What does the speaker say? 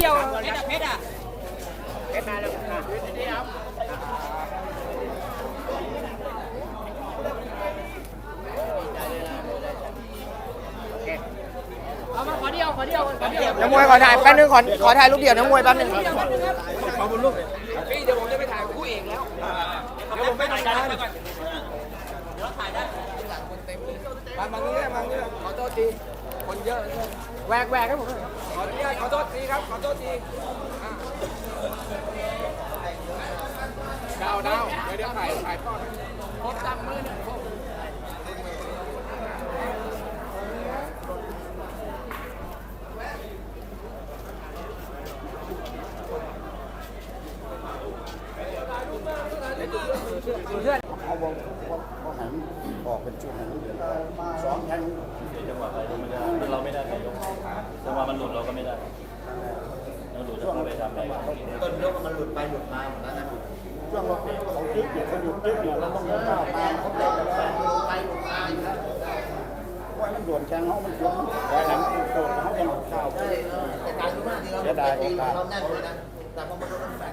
เดียวเพชรอะเพชรอะเพชรมาแล้วนี่ครับเอามาขอเดียวขอเดียวขอเดียวนักมวยขอถ่ายแป๊บนึงขอขอถ่ายรูปเดียวนักมวยแป๊บนึงพี่เดี๋ยวผมจะไปถ่ายคู่เอกแล้วเดี๋ยวผมไปถ่ายกันก่อนเดี๋ยวถ่ายได้มาบางนี้บางนี้ขอโทษทีคนเยอะเหลือเกินแหวกแหวกครับผมขออนุญาตขอโทษที ครับ ขอโทษทีดาวดาวเดี๋ยวเดี๋ยวถ่ายถ่ายทอดพบจังมือหนึ่งคนเพบเอาวงเขาหันออกเป็นจุดหันเสองแทงจังหวะไปมันจะเราไม่ได้ไปยกจังหวะมันหลุดเราก็ไม่ได้ เราหลุดเราไปทำอะไรต้นยกมันหลุดไปหลุดมาหมดแล้วนะช่วงเราเขาจิ๊กอยู่เขาหยุดจิ๊กอยู่เราต้องเดินก้าวตามเขาเดินไปหลุดไปหลุดมาอยู่แล้วว่ามันโดนแทงเขามันจุดแต่หลังโดนเขาจะหลุดข้าวแต่การรู้มากที่เราจะได้ตีก็ได้เราแน่นเลยนะแต่พอมาโดนแข็ง